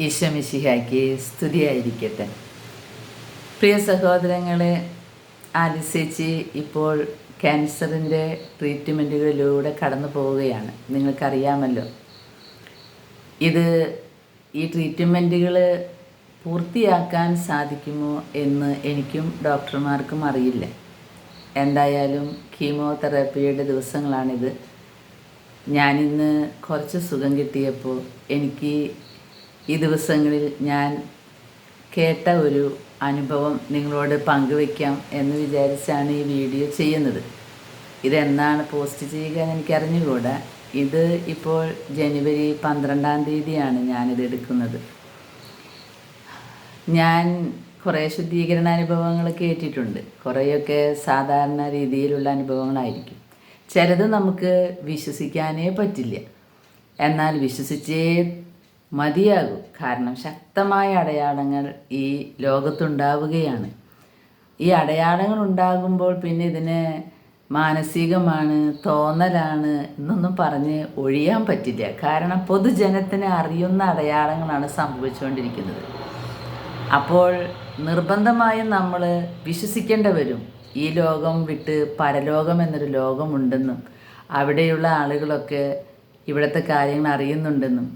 ഈശോമിശിഹായ്ക്ക് സ്തുതിയായിരിക്കട്ടെ. പ്രിയ സഹോദരങ്ങളെ ആലിസേച്ചി ഇപ്പോൾ ക്യാൻസറിന്റെ ട്രീറ്റ്മെന്റുകളിലൂടെ കടന്നു പോവുകയാണ്. നിങ്ങൾക്കറിയാമല്ലോ. ഇത് ഈ ട്രീറ്റ്മെന്റുകൾ പൂർത്തിയാക്കാൻ സാധിക്കുമോ എന്ന് എനിക്കും ഡോക്ടർമാർക്കും അറിയില്ല. എന്തായാലും കീമോതെറാപ്പിയുടെ ദിവസങ്ങളാണിത്. ഞാനിന്ന് കുറച്ച് സുഖം കിട്ടിയപ്പോൾ എനിക്ക് ഈ ദിവസങ്ങളിൽ ഞാൻ കേട്ട ഒരു അനുഭവം നിങ്ങളോട് പങ്കുവയ്ക്കാം എന്ന് വിചാരിച്ചാണ് ഈ വീഡിയോ ചെയ്യുന്നത്. ഇതെന്നാണ് പോസ്റ്റ് ചെയ്യുക എന്ന് എനിക്കറിഞ്ഞുകൂടാ. ഇത് ഇപ്പോൾ ജനുവരി പന്ത്രണ്ടാം തീയതിയാണ് ഞാനിത് എടുക്കുന്നത്. ഞാൻ കുറേ ശുദ്ധീകരണ അനുഭവങ്ങൾ കേട്ടിട്ടുണ്ട്. കുറേയൊക്കെ സാധാരണ രീതിയിലുള്ള അനുഭവങ്ങളായിരിക്കും. ചിലത് നമുക്ക് വിശ്വസിക്കാനേ പറ്റില്ല. എന്നാൽ വിശ്വസിച്ചേ മതിയാകൂ. കാരണം ശക്തമായ അടയാളങ്ങൾ ഈ ലോകത്തുണ്ടാവുകയാണ്. ഈ അടയാളങ്ങൾ ഉണ്ടാകുമ്പോൾ പിന്നെ ഇതിനെ മാനസികമാണ് തോന്നലാണ് എന്നൊന്നും പറഞ്ഞ് ഒഴിയാൻ പറ്റില്ല. കാരണം പൊതുജനത്തിന് അറിയുന്ന അടയാളങ്ങളാണ് സംഭവിച്ചുകൊണ്ടിരിക്കുന്നത്. അപ്പോൾ നിർബന്ധമായും നമ്മൾ വിശ്വസിക്കേണ്ടി വരും ഈ ലോകം വിട്ട് പരലോകം എന്നൊരു ലോകമുണ്ടെന്നും അവിടെയുള്ള ആളുകളൊക്കെ ഇവിടുത്തെ കാര്യങ്ങൾ അറിയുന്നുണ്ടെന്നും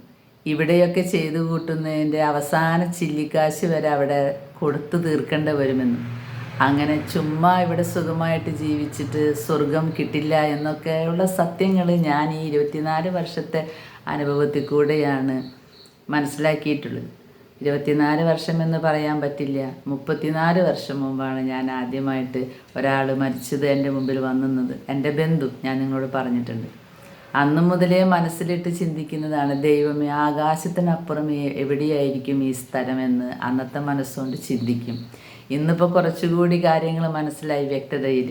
ഇവിടെയൊക്കെ ചെയ്തു കൂട്ടുന്നതിന്റെ അവസാന ചില്ലിക്കാശ് വരെ അവിടെ കൊടുത്തു തീർക്കേണ്ട വരുമെന്ന്. അങ്ങനെ ചുമ്മാ ഇവിടെ സുഖമായിട്ട് ജീവിച്ചിട്ട് സ്വർഗം കിട്ടില്ല എന്നൊക്കെയുള്ള സത്യങ്ങൾ ഞാൻ ഈ ഇരുപത്തിനാല് വർഷത്തെ അനുഭവത്തിൽ കൂടെയാണ് മനസ്സിലാക്കിയിട്ടുള്ളത്. ഇരുപത്തിനാല് വർഷം എന്ന് പറയാൻ പറ്റില്ല. മുപ്പത്തിനാല് വർഷം മുമ്പാണ് ഞാൻ ആദ്യമായിട്ട് ഒരാൾ മരിച്ചത് എന്റെ മുമ്പിൽ വന്നത് എന്റെ ബന്ധു ഞാൻ നിങ്ങളോട് പറഞ്ഞിട്ടുണ്ട്. അന്നു മുതലേ മനസ്സിലിട്ട് ചിന്തിക്കുന്നതാണ് ദൈവമേ ആകാശത്തിനപ്പുറം എവിടെയായിരിക്കും ഈ സ്ഥലമെന്ന് അന്നത്തെ മനസ്സുകൊണ്ട് ചിന്തിക്കും. ഇന്നിപ്പോൾ കുറച്ചുകൂടി കാര്യങ്ങൾ മനസ്സിലായി വ്യക്തതയിൽ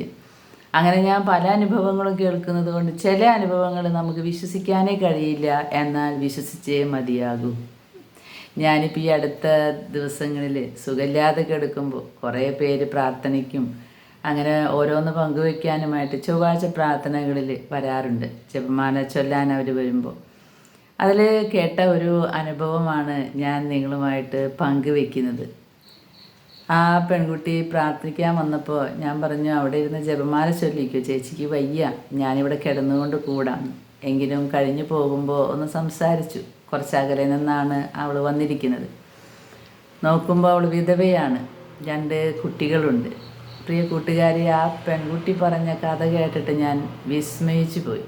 അങ്ങനെ ഞാൻ പല അനുഭവങ്ങളും കേൾക്കുന്നത് കൊണ്ട് ചില അനുഭവങ്ങൾ നമുക്ക് വിശ്വസിക്കാനേ കഴിയില്ല എന്നാൽ വിശ്വസിച്ചേ മതിയാകൂ. ഞാനിപ്പോൾ ഈ അടുത്ത ദിവസങ്ങളിൽ സുഖമില്ലാതെ കിടക്കുമ്പോൾ കുറേ പേര് പ്രാർത്ഥനയ്ക്കും അങ്ങനെ ഓരോന്ന് പങ്കുവയ്ക്കാനുമായിട്ട് ചൊവ്വാഴ്ച പ്രാർത്ഥനകളിൽ വരാറുണ്ട്. ജപമാല ചൊല്ലാൻ അവർ വരുമ്പോൾ അതിൽ കേട്ട ഒരു അനുഭവമാണ് ഞാൻ നിങ്ങളുമായിട്ട് പങ്കുവെക്കുന്നത് ആ പെൺകുട്ടി പ്രാർത്ഥിക്കാൻ വന്നപ്പോൾ ഞാൻ പറഞ്ഞു അവിടെ ഇരുന്ന് ജപമാല ചൊല്ലിക്കോ ചേച്ചിക്ക് വയ്യ ഞാനിവിടെ കിടന്നുകൊണ്ട് കൂടാം. എങ്കിലും കഴിഞ്ഞു പോകുമ്പോൾ ഒന്ന് സംസാരിച്ചു. കുറച്ചകലെ നിന്നാണ് അവൾ വന്നിരിക്കുന്നത്. നോക്കുമ്പോൾ അവൾ വിധവയാണ്. രണ്ട് കുട്ടികളുണ്ട്. പ്രിയ കൂട്ടുകാരി ആ പെൺകുട്ടി പറഞ്ഞ കഥ കേട്ടിട്ട് ഞാൻ വിസ്മയിച്ചു പോയി.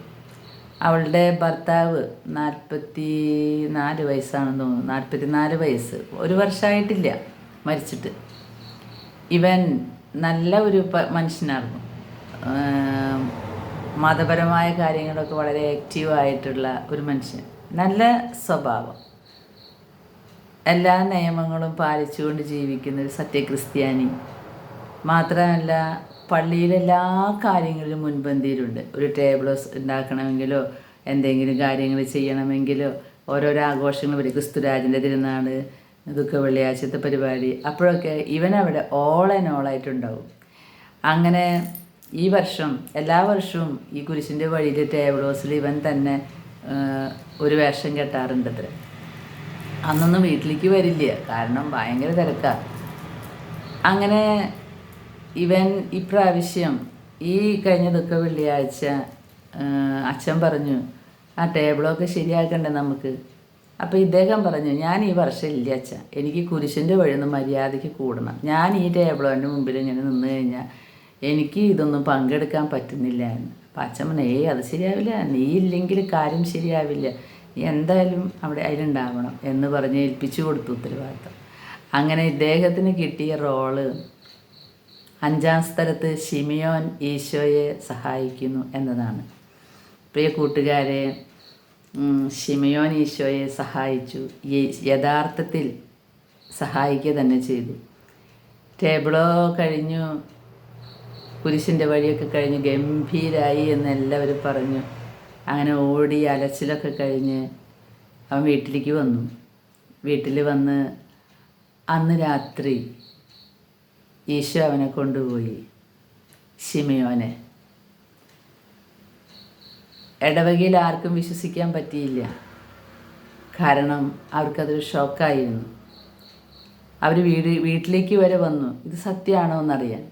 അവളുടെ ഭർത്താവ് നാൽപ്പത്തി നാല് വയസ്സാണെന്ന് തോന്നുന്നു. നാൽപ്പത്തി നാല് വയസ്സ്. ഒരു വർഷമായിട്ടില്ല മരിച്ചിട്ട്. ഇവൻ നല്ല ഒരു മനുഷ്യനായിരുന്നു. മതപരമായ കാര്യങ്ങളൊക്കെ വളരെ ആക്റ്റീവായിട്ടുള്ള ഒരു മനുഷ്യൻ. നല്ല സ്വഭാവം. എല്ലാ നിയമങ്ങളും പാലിച്ചുകൊണ്ട് ജീവിക്കുന്ന ഒരു സത്യക്രിസ്ത്യാനി. മാത്രമല്ല പള്ളിയിലെ എല്ലാ കാര്യങ്ങളിലും മുൻപന്തിയിലുണ്ട്. ഒരു ടേബിൾ ഉണ്ടാക്കണമെങ്കിലോ എന്തെങ്കിലും കാര്യങ്ങൾ ചെയ്യണമെങ്കിലോ ഓരോരോ ആഘോഷങ്ങൾ വരും. ക്രിസ്തുരാജന്റെ തിരുനാൾ ദുഃഖ വെള്ളിയാഴ്ചത്തെ പരിപാടി അപ്പോഴൊക്കെ ഇവൻ അവിടെ ഓൾ ആൻഡ് ഓൾ ഓളായിട്ടുണ്ടാവും അങ്ങനെ ഈ വർഷം എല്ലാ വർഷവും ഈ കുരിശിന്റെ വഴിയിൽ ടേബിൾ ഹൗസിൽ ഇവൻ തന്നെ ഒരു വേഷം കെട്ടാറുണ്ട് അത്ര. അന്നൊന്നും വീട്ടിലേക്ക് വരില്ല. കാരണം ഭയങ്കര തിരക്കാണ് അങ്ങനെ ഇവൻ ഇപ്രാവശ്യം ഈ കഴിഞ്ഞ ദുഃഖ വെള്ളിയാഴ്ച അച്ഛൻ പറഞ്ഞു ആ ടേബിളൊക്കെ ശരിയാക്കണ്ടേ നമുക്ക്? അപ്പോൾ ഇദ്ദേഹം പറഞ്ഞു ഞാൻ ഈ വർഷം ഇല്ല അച്ഛ. എനിക്ക് കുരിശിന്റെ വഴിയൊന്ന് മര്യാദയ്ക്ക് കൂടണം. ഞാൻ ഈ ടേബിളിന്റെ മുമ്പിൽ ഇങ്ങനെ നിന്ന് കഴിഞ്ഞാൽ എനിക്ക് ഇതൊന്നും പങ്കെടുക്കാൻ പറ്റുന്നില്ല എന്ന്. അപ്പം അച്ഛൻ പറഞ്ഞു ഏയ് അത് ശരിയാവില്ല. നീ ഇല്ലെങ്കിൽ കാര്യം ശരിയാവില്ല. നീ എന്തായാലും അവിടെ അതിലുണ്ടാവണം എന്ന് പറഞ്ഞ് ഏൽപ്പിച്ചു കൊടുത്തു ഉത്തരവാദിത്തം. അങ്ങനെ ഇദ്ദേഹത്തിന് കിട്ടിയ റോൾ അഞ്ചാം സ്ഥലത്ത് ഷിമിയോൻ ഈശോയെ സഹായിക്കുന്നു എന്നതാണ്. പ്രിയ കൂട്ടുകാരെ ഷിമിയോൻ ഈശോയെ സഹായിച്ചു. യഥാർത്ഥത്തിൽ സഹായിക്കുക തന്നെ ചെയ്തു. ടേബിളോ കഴിഞ്ഞു കുരിശിന്റെ വഴിയൊക്കെ കഴിഞ്ഞ് ഗംഭീരായി എന്ന് എല്ലാവരും പറഞ്ഞു. അങ്ങനെ ഓടി അലച്ചിലൊക്കെ കഴിഞ്ഞ് അവൻ വീട്ടിലേക്ക് വന്നു. വീട്ടിൽ വന്ന് അന്ന് രാത്രി ഈശോ അവനെ കൊണ്ടുപോയി. ഷിമിയോനെ ഇടവകയിൽ ആർക്കും വിശ്വസിക്കാൻ പറ്റിയില്ല. കാരണം അവർക്കതൊരു ഷോക്കായിരുന്നു. അവർ വീട് വീട്ടിലേക്ക് വരെ വന്നു. ഇത് സത്യമാണോ എന്നറിയാൻ.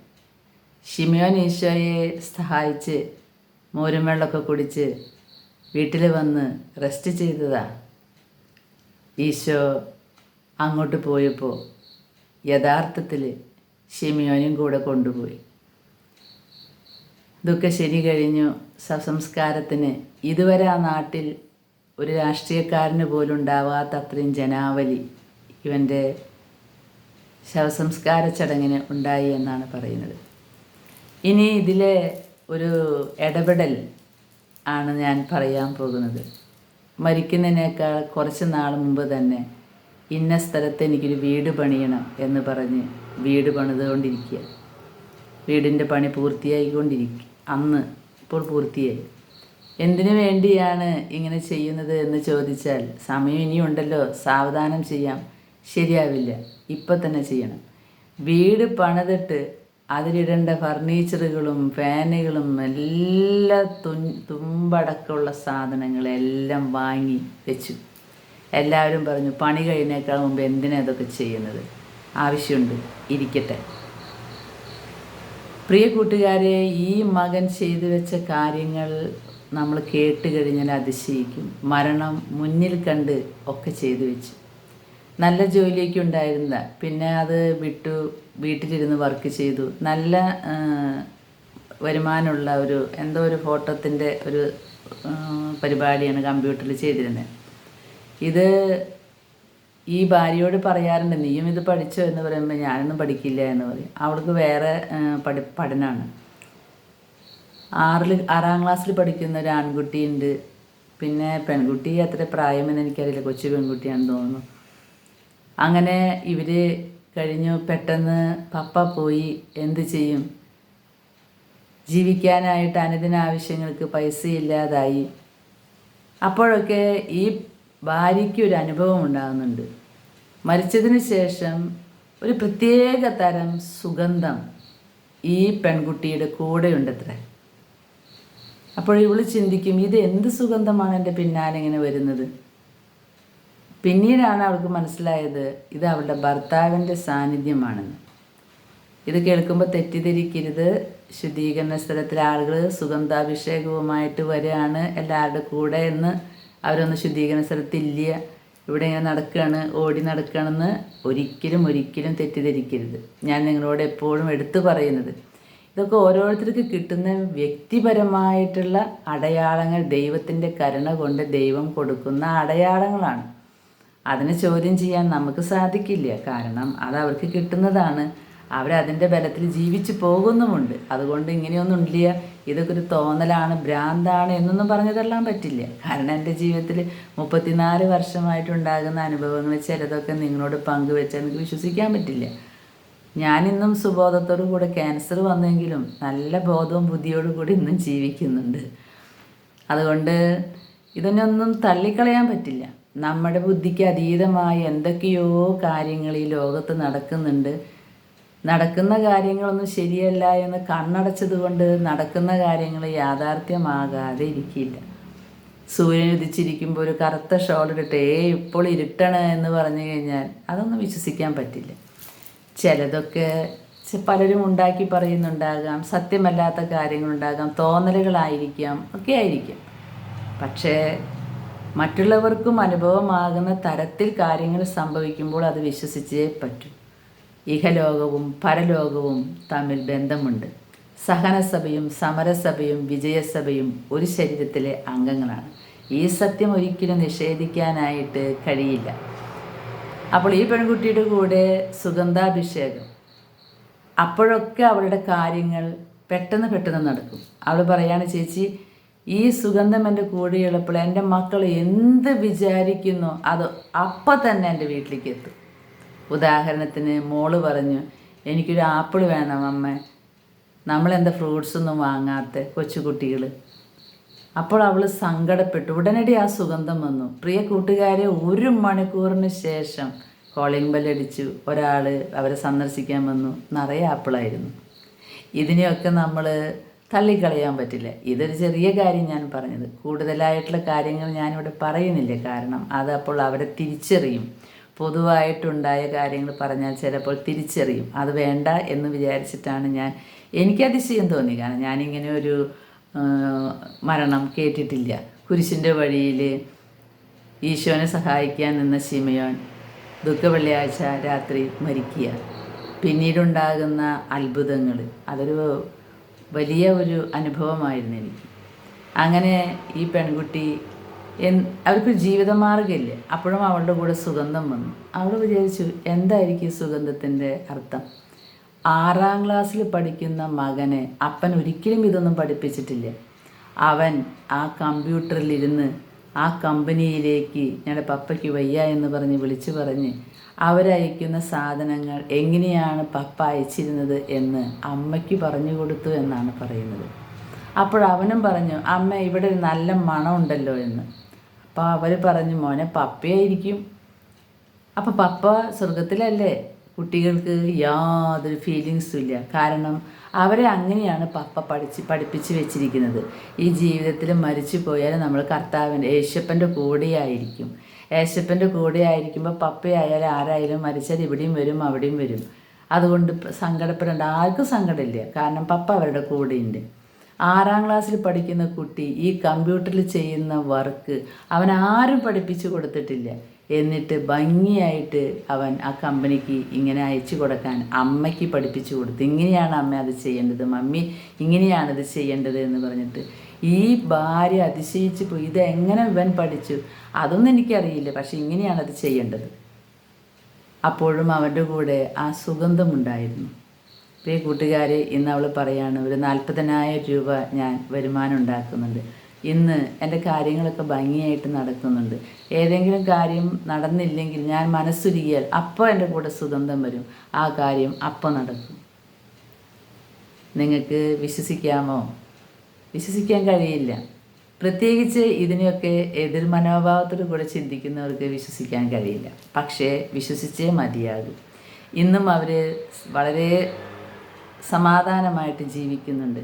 ഷിമിയോൻ ഈശോയെ സഹായിച്ച് മോരും വെള്ളമൊക്കെ കുടിച്ച് വീട്ടിൽ വന്ന് റെസ്റ്റ് ചെയ്തതാ. ഈശോ അങ്ങോട്ട് പോയപ്പോൾ യഥാർത്ഥത്തിൽ ഷിമിയോനും കൂടെ കൊണ്ടുപോയി. ഇതൊക്കെ ശനി കഴിഞ്ഞു. സസംസ്കാരത്തിന് ഇതുവരെ ആ നാട്ടിൽ ഒരു രാഷ്ട്രീയക്കാരന് പോലും ഉണ്ടാവാത്ത അത്രയും ജനാവലി ഇവന്റെ ശവസംസ്കാര ചടങ്ങിന് ഉണ്ടായി എന്നാണ് പറയുന്നത്. ഇനി ഇതിലെ ഒരു ഇടപെടൽ ആണ് ഞാൻ പറയാൻ പോകുന്നത്. മരിക്കുന്നതിനേക്കാൾ കുറച്ച് നാൾ മുമ്പ് തന്നെ ഇന്ന സ്ഥലത്ത് എനിക്കൊരു വീട് പണിയണം എന്ന് പറഞ്ഞ് വീട് പണിതുകൊണ്ടിരിക്കുക. വീടിന്റെ പണി പൂർത്തിയായിക്കൊണ്ടിരിക്കുക അന്ന് ഇപ്പോൾ പൂർത്തിയായി. എന്തിനു വേണ്ടിയാണ് ഇങ്ങനെ ചെയ്യുന്നത് എന്ന് ചോദിച്ചാൽ സമയം ഇനിയുണ്ടല്ലോ സാവധാനം ചെയ്യാം. ശരിയാവില്ല ഇപ്പം തന്നെ ചെയ്യണം. വീട് പണിതിട്ട് അതിലിടേണ്ട ഫർണിച്ചറുകളും ഫാനുകളും എല്ലാ തുമ്പടക്കമുള്ള സാധനങ്ങളെല്ലാം വാങ്ങി വെച്ചു. എല്ലാവരും പറഞ്ഞു പണി കഴിഞ്ഞേക്കാൾ മുമ്പ് എന്തിനാ ഇതൊക്കെ ചെയ്യുന്നത്? ആവശ്യമുണ്ട് ഇരിക്കട്ടെ. പ്രിയ കൂട്ടുകാരെ ഈ മകൻ ചെയ്തു വെച്ച കാര്യങ്ങൾ നമ്മൾ കേട്ട് കഴിഞ്ഞാൽ അതിശയിക്കും. മരണം മുന്നിൽ കണ്ട് ഒക്കെ ചെയ്തു വെച്ചു. നല്ല ജോലിയൊക്കെ ഉണ്ടായിരുന്ന പിന്നെ അത് വിട്ടു വീട്ടിലിരുന്ന് വർക്ക് ചെയ്തു. നല്ല വരുമാനമുള്ള ഒരു എന്തോ ഒരു ഫോട്ടോത്തിന്റെ ഒരു പരിപാടിയാണ് കമ്പ്യൂട്ടറിൽ ചെയ്തിരുന്നത്. ഇത് ഈ ഭാര്യയോട് പറയാറുണ്ട് നീയും ഇത് പഠിച്ചോ? എന്ന് പറയുമ്പോൾ ഞാനൊന്നും പഠിക്കില്ല എന്ന് പറയും. അവൾക്ക് വേറെ പഠി പഠനമാണ്. ആറിൽ ആറാം ക്ലാസ്സിൽ പഠിക്കുന്ന ഒരു ആൺകുട്ടിയുണ്ട്. പിന്നെ പെൺകുട്ടി അത്ര പ്രായമെന്ന് എനിക്കറിയില്ല. കൊച്ചു പെൺകുട്ടിയാണെന്ന് തോന്നുന്നു. അങ്ങനെ ഇവർ കഴിഞ്ഞു. പെട്ടെന്ന് പപ്പ പോയി. എന്ത് ചെയ്യും? ജീവിക്കാനായിട്ട് അനുദിന ആവശ്യങ്ങൾക്ക് പൈസ ഇല്ലാതായി അപ്പോഴൊക്കെ ഈ ഭാര്യയ്ക്ക് ഒരു അനുഭവം ഉണ്ടാകുന്നുണ്ട് മരിച്ചതിന് ശേഷം ഒരു പ്രത്യേക തരം സുഗന്ധം ഈ പെൺകുട്ടിയുടെ കൂടെയുണ്ടത്രേ. അപ്പോൾ ഇവൾ ചിന്തിക്കും ഇത് എന്ത് സുഗന്ധമാണ് എന്റെ പിന്നാലെ ഇങ്ങനെ വരുന്നത്? പിന്നീടാണ് അവൾക്ക് മനസ്സിലായത് ഇത് അവളുടെ ഭർത്താവിന്റെ സാന്നിധ്യമാണെന്ന്. ഇത് കേൾക്കുമ്പോൾ തെറ്റിദ്ധരിക്കരുത്. ശുദ്ധീകരണ സ്ഥലത്തിലെ ആളുകൾ സുഗന്ധാഭിഷേകവുമായിട്ട് വരികയാണ് എല്ലാവരുടെ കൂടെ എന്ന് അവരൊന്നും ശുദ്ധീകരണ സ്ഥലത്തില്ല ഇവിടെ ഇങ്ങനെ നടക്കുകയാണ് ഓടി നടക്കുകയാണെന്ന് ഒരിക്കലും ഒരിക്കലും തെറ്റിദ്ധരിക്കരുത്. ഞാൻ നിങ്ങളോട് എപ്പോഴും എടുത്തു പറയുന്നത് ഇതൊക്കെ ഓരോരുത്തർക്ക് കിട്ടുന്ന വ്യക്തിപരമായിട്ടുള്ള അടയാളങ്ങൾ ദൈവത്തിന്റെ കരുണ കൊണ്ട് ദൈവം കൊടുക്കുന്ന അടയാളങ്ങളാണ്. അതിനെ ചോദ്യം ചെയ്യാൻ നമുക്ക് സാധിക്കില്ല. കാരണം അത് അവർക്ക് കിട്ടുന്നതാണ്. അവരതിന്റെ ബലത്തിൽ ജീവിച്ചു പോകുന്നുമുണ്ട്. അതുകൊണ്ട് ഇങ്ങനെയൊന്നും ഇല്ല ഇതൊക്കെ ഒരു തോന്നലാണ് ഭ്രാന്താണ് എന്നൊന്നും പറഞ്ഞു തള്ളാൻ പറ്റില്ല. കാരണം എന്റെ ജീവിതത്തിൽ മുപ്പത്തിനാല് വർഷമായിട്ടുണ്ടാകുന്ന അനുഭവങ്ങൾ ചിലതൊക്കെ നിങ്ങളോട് പങ്കുവെച്ചാൽ എനിക്ക് വിശ്വസിക്കാൻ പറ്റില്ല. ഞാനിന്നും സുബോധത്തോടു കൂടെ ക്യാൻസർ വന്നെങ്കിലും നല്ല ബോധവും ബുദ്ധിയോടും കൂടി ഇന്നും ജീവിക്കുന്നുണ്ട്. അതുകൊണ്ട് ഇതിനൊന്നും തള്ളിക്കളയാൻ പറ്റില്ല. നമ്മുടെ ബുദ്ധിക്ക് അതീതമായി എന്തൊക്കെയോ കാര്യങ്ങൾ ഈ ലോകത്ത് നടക്കുന്നുണ്ട്. നടക്കുന്ന കാര്യങ്ങളൊന്നും ശരിയല്ല എന്ന് കണ്ണടച്ചത് കൊണ്ട് നടക്കുന്ന കാര്യങ്ങൾ യാഥാർത്ഥ്യമാകാതെ ഇരിക്കില്ല. സൂര്യൻ ഉദിച്ചിരിക്കുമ്പോൾ ഒരു കറുത്ത ഷോൾ ഇട്ടിട്ട് ഏ ഇപ്പോൾ ഇരുട്ടണ് എന്ന് പറഞ്ഞു കഴിഞ്ഞാൽ അതൊന്നും വിശ്വസിക്കാൻ പറ്റില്ല. ചിലതൊക്കെ പലരും ഉണ്ടാക്കി പറയുന്നുണ്ടാകാം സത്യമല്ലാത്ത കാര്യങ്ങളുണ്ടാകാം തോന്നലുകളായിരിക്കാം ഒക്കെ ആയിരിക്കാം. പക്ഷേ മറ്റുള്ളവർക്കും അനുഭവമാകുന്ന തരത്തിൽ കാര്യങ്ങൾ സംഭവിക്കുമ്പോൾ അത് വിശ്വസിച്ചേ പറ്റൂ. ഇഹലോകവും പരലോകവും തമ്മിൽ ബന്ധമുണ്ട്. സഹനസഭയും സമരസഭയും വിജയസഭയും ഒരു ശരീരത്തിലെ അംഗങ്ങളാണ്. ഈ സത്യം ഒരിക്കലും നിഷേധിക്കാനായിട്ട് കഴിയില്ല. അപ്പോൾ ഈ പെൺകുട്ടിയുടെ കൂടെ സുഗന്ധാഭിഷേകം. അപ്പോഴൊക്കെ അവളുടെ കാര്യങ്ങൾ പെട്ടെന്ന് പെട്ടെന്ന് നടക്കും. അവൾ പറയാണ് ചേച്ചി ഈ സുഗന്ധം എന്റെ കൂടെയുള്ളപ്പോൾ എന്റെ മക്കൾ എന്ത് വിചാരിക്കുന്നു? അത് അപ്പം തന്നെ എന്റെ വീട്ടിലേക്ക് എത്തും. ഉദാഹരണത്തിന് മോൾ പറഞ്ഞു എനിക്കൊരു ആപ്പിൾ വേണം അമ്മ. നമ്മളെന്താ ഫ്രൂട്ട്സ് ഒന്നും വാങ്ങാത്ത കൊച്ചുകുട്ടികൾ അപ്പോൾ അവൾ സങ്കടപ്പെട്ടു. ഉടനടി ആ സുഗന്ധം വന്നു. പ്രിയ കൂട്ടുകാരെ ഒരു മണിക്കൂറിന് ശേഷം കോളിംഗ് ബെല്ലടിച്ചു ഒരാൾ അവരെ സന്ദർശിക്കാൻ വന്നു. നിറയെ ആപ്പിളായിരുന്നു. ഇതിനെയൊക്കെ നമ്മൾ തള്ളിക്കളയാൻ പറ്റില്ല. ഇതൊരു ചെറിയ കാര്യം ഞാൻ പറഞ്ഞത്. കൂടുതലായിട്ടുള്ള കാര്യങ്ങൾ ഞാനിവിടെ പറയുന്നില്ല. കാരണം അത് അപ്പോൾ അവരെ തിരിച്ചറിയും. പൊതുവായിട്ടുണ്ടായ കാര്യങ്ങൾ പറഞ്ഞാൽ ചിലപ്പോൾ തിരിച്ചറിയും. അത് വേണ്ട എന്ന് വിചാരിച്ചിട്ടാണ് ഞാൻ എനിക്ക് അതിശയം തോന്നി. കാരണം ഞാനിങ്ങനെ ഒരു മരണം കേട്ടിട്ടില്ല. കുരിശിന്റെ വഴിയിൽ ഈശോനെ സഹായിക്കാൻ നിന്ന ശിമയോൻ ദുഃഖ വെള്ളിയാഴ്ച രാത്രി മരിക്കുക. പിന്നീടുണ്ടാകുന്ന അത്ഭുതങ്ങൾ. അതൊരു വലിയ ഒരു അനുഭവമായിരുന്നു എനിക്ക്. അങ്ങനെ ഈ പെൺകുട്ടി എൻ അവർക്ക് ജീവിതമാർഗമില്ല? അപ്പോഴും അവളുടെ കൂടെ സുഗന്ധം വന്നു. അവൾ വിചാരിച്ചു എന്തായിരിക്കും സുഗന്ധത്തിന്റെ അർത്ഥം? ആറാം ക്ലാസ്സിൽ പഠിക്കുന്ന മകനെ അപ്പൻ ഒരിക്കലും ഇതൊന്നും പഠിപ്പിച്ചിട്ടില്ല. അവൻ ആ കമ്പ്യൂട്ടറിലിരുന്ന് ആ കമ്പനിയിലേക്ക് ഞങ്ങളുടെ പപ്പയ്ക്ക് വയ്യ എന്ന് പറഞ്ഞ് വിളിച്ചു പറഞ്ഞ് അവരയക്കുന്ന സാധനങ്ങൾ എങ്ങനെയാണ് പപ്പ അയച്ചിരുന്നത് എന്ന് അമ്മയ്ക്ക് പറഞ്ഞു കൊടുത്തു എന്നാണ് പറയുന്നത്. അപ്പോൾ അവനും പറഞ്ഞു അമ്മ ഇവിടെ ഒരു നല്ല മണമുണ്ടല്ലോ എന്ന്. അപ്പോൾ അവർ പറഞ്ഞു മോനെ പപ്പയായിരിക്കും. അപ്പോൾ പപ്പ സ്വർഗത്തിലല്ലേ കുട്ടികൾക്ക് യാതൊരു ഫീലിങ്സും ഇല്ല. കാരണം അവരെ അങ്ങനെയാണ് പപ്പ പഠിച്ച് പഠിപ്പിച്ച് വെച്ചിരിക്കുന്നത്. ഈ ജീവിതത്തിൽ മരിച്ചു പോയാൽ നമ്മൾ കർത്താവിന്റെ യേശപ്പന്റെ കൂടെയായിരിക്കും. യേശപ്പന്റെ കൂടെ ആയിരിക്കുമ്പോൾ പപ്പയായാലും ആരായാലും മരിച്ചാൽ ഇവിടെയും വരും അവിടെയും വരും. അതുകൊണ്ട് സങ്കടപ്പെടേണ്ട ആർക്കും സങ്കടമില്ല. കാരണം പപ്പ അവരുടെ കൂടെയുണ്ട്. ആറാം ക്ലാസ്സിൽ പഠിക്കുന്ന കുട്ടി ഈ കമ്പ്യൂട്ടറിൽ ചെയ്യുന്ന വർക്ക് അവൻ ആരും പഠിപ്പിച്ചു കൊടുത്തിട്ടില്ല. എന്നിട്ട് ഭംഗിയായിട്ട് അവൻ ആ കമ്പനിക്ക് ഇങ്ങനെ അയച്ചു കൊടുക്കാൻ അമ്മയ്ക്ക് പഠിപ്പിച്ചു കൊടുത്ത്. ഇങ്ങനെയാണ് അമ്മ അത് ചെയ്യേണ്ടത്. മമ്മി ഇങ്ങനെയാണ് ചെയ്യേണ്ടത് എന്ന് പറഞ്ഞിട്ട് ഈ ഭാര്യ അതിശയിച്ച് പോയി. ഇത് എങ്ങനെ ഇവൻ പഠിച്ചു? അതൊന്നും എനിക്കറിയില്ല. പക്ഷെ ഇങ്ങനെയാണ് അത് ചെയ്യേണ്ടത്. അപ്പോഴും അവന്റെ കൂടെ ആ സുഗന്ധമുണ്ടായിരുന്നു. പ്രിയ കൂട്ടുകാരെ ഇന്ന് അവൾ പറയാണ് ഒരു നാൽപ്പതിനായിരം രൂപ ഞാൻ വരുമാനം ഉണ്ടാക്കുന്നുണ്ട്. ഇന്ന് എന്റെ കാര്യങ്ങളൊക്കെ ഭംഗിയായിട്ട് നടക്കുന്നുണ്ട്. ഏതെങ്കിലും കാര്യം നടന്നില്ലെങ്കിൽ ഞാൻ മനസ്സുരുകിയാൽ അപ്പോൾ എന്റെ കൂടെ സുഗന്ധം വരും. ആ കാര്യം അപ്പോൾ നടക്കും. നിങ്ങൾക്ക് വിശ്വസിക്കാമോ? വിശ്വസിക്കാൻ കഴിയില്ല. പ്രത്യേകിച്ച് ഇതിനെയൊക്കെ എതിർ മനോഭാവത്തോടു കൂടെ ചിന്തിക്കുന്നവർക്ക് വിശ്വസിക്കാൻ കഴിയില്ല. പക്ഷേ വിശ്വസിച്ചേ മതിയാകും. ഇന്നും അവർ വളരെ സമാധാനമായിട്ട് ജീവിക്കുന്നുണ്ട്.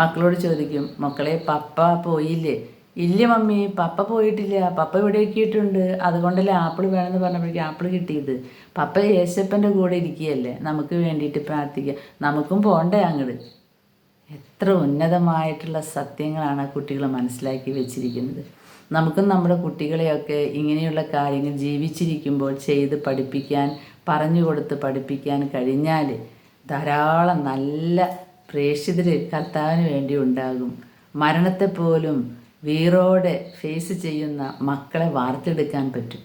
മക്കളോട് ചോദിക്കും മക്കളെ പപ്പ പോയില്ലേ? ഇല്ല മമ്മി പപ്പ പോയിട്ടില്ല. പപ്പ ഇവിടെ എത്തിയിട്ടുണ്ട്. അതുകൊണ്ടല്ലേ ആപ്പിൾ വേണമെന്ന് പറഞ്ഞപ്പോഴേക്കും ആപ്പിൾ കിട്ടിയത്. പപ്പ യേശപ്പന്റെ കൂടെ ഇരിക്കുകയല്ലേ? നമുക്ക് വേണ്ടിയിട്ട് പ്രാർത്ഥിക്കുക നമുക്കും പോണ്ടേ അങ്ങോട്ട് എത്ര ഉന്നതമായിട്ടുള്ള സത്യങ്ങളാണ് കുട്ടികൾ മനസ്സിലാക്കി വെച്ചിരിക്കുന്നത്. നമുക്കും നമ്മുടെ കുട്ടികളെയൊക്കെ ഇങ്ങനെയുള്ള കാര്യങ്ങൾ ജീവിച്ചിരിക്കുമ്പോൾ ചെയ്ത് പഠിപ്പിക്കാൻ പറഞ്ഞു കൊടുത്ത് പഠിപ്പിക്കാൻ കഴിഞ്ഞാൽ ധാരാളം നല്ല പ്രേക്ഷിതർ കർത്താവിന് വേണ്ടി ഉണ്ടാകും. മരണത്തെപ്പോലും വീറോടെ ഫേസ് ചെയ്യുന്ന മക്കളെ വാർത്തെടുക്കാൻ പറ്റും.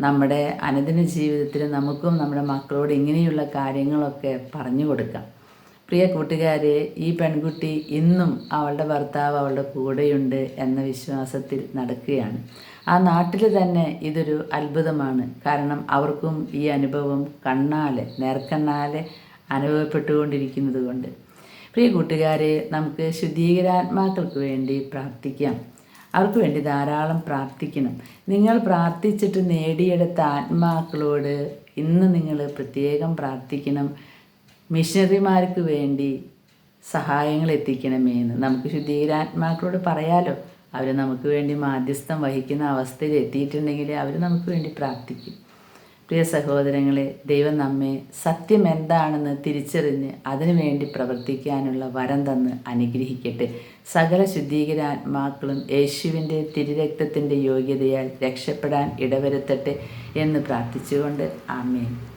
നമ്മുടെ അനുദിന ജീവിതത്തിൽ നമുക്കും നമ്മുടെ മക്കളോട് ഇങ്ങനെയുള്ള കാര്യങ്ങളൊക്കെ പറഞ്ഞു കൊടുക്കാം. പ്രിയ കൂട്ടുകാരെ ഈ പെൺകുട്ടി ഇന്നും അവളുടെ ഭർത്താവ് അവളുടെ കൂടെയുണ്ട് എന്ന വിശ്വാസത്തിൽ നടക്കുകയാണ്. ആ നാട്ടിൽ തന്നെ ഇതൊരു അത്ഭുതമാണ്. കാരണം അവർക്കും ഈ അനുഭവം കണ്ണാലെ നേർക്കണ്ണാലെ അനുഭവപ്പെട്ടുകൊണ്ടിരിക്കുന്നത് കൊണ്ട്. പ്രിയ കൂട്ടുകാരെ നമുക്ക് ശുദ്ധീകരാത്മാക്കൾക്ക് വേണ്ടി പ്രാർത്ഥിക്കാം. അവർക്ക് വേണ്ടി ധാരാളം പ്രാർത്ഥിക്കണം. നിങ്ങൾ പ്രാർത്ഥിച്ചിട്ട് നേടിയെടുത്ത ആത്മാക്കളോട് ഇന്ന് നിങ്ങൾ പ്രത്യേകം പ്രാർത്ഥിക്കണം. മിഷണറിമാർക്ക് വേണ്ടി സഹായങ്ങൾ എത്തിക്കണമേ എന്ന്. നമുക്ക് ശുദ്ധീകരാത്മാക്കളോട് പറയാലോ. അവർ നമുക്ക് വേണ്ടി മാധ്യസ്ഥം വഹിക്കുന്ന അവസ്ഥയിൽ എത്തിയിട്ടുണ്ടെങ്കിൽ അവർ നമുക്ക് വേണ്ടി പ്രാർത്ഥിക്കും. പ്രിയ സഹോദരങ്ങളെ ദൈവം നമ്മെ സത്യം എന്താണെന്ന് തിരിച്ചറിഞ്ഞ് അതിനുവേണ്ടി പ്രവർത്തിക്കാനുള്ള വരം തന്ന് അനുഗ്രഹിക്കട്ടെ. സകല ശുദ്ധീകരാത്മാക്കളും യേശുവിന്റെ തിരുരക്തത്തിന്റെ യോഗ്യതയാൽ രക്ഷപ്പെടാൻ ഇടവരുത്തട്ടെ എന്ന് പ്രാർത്ഥിച്ചുകൊണ്ട്. ആമേൻ.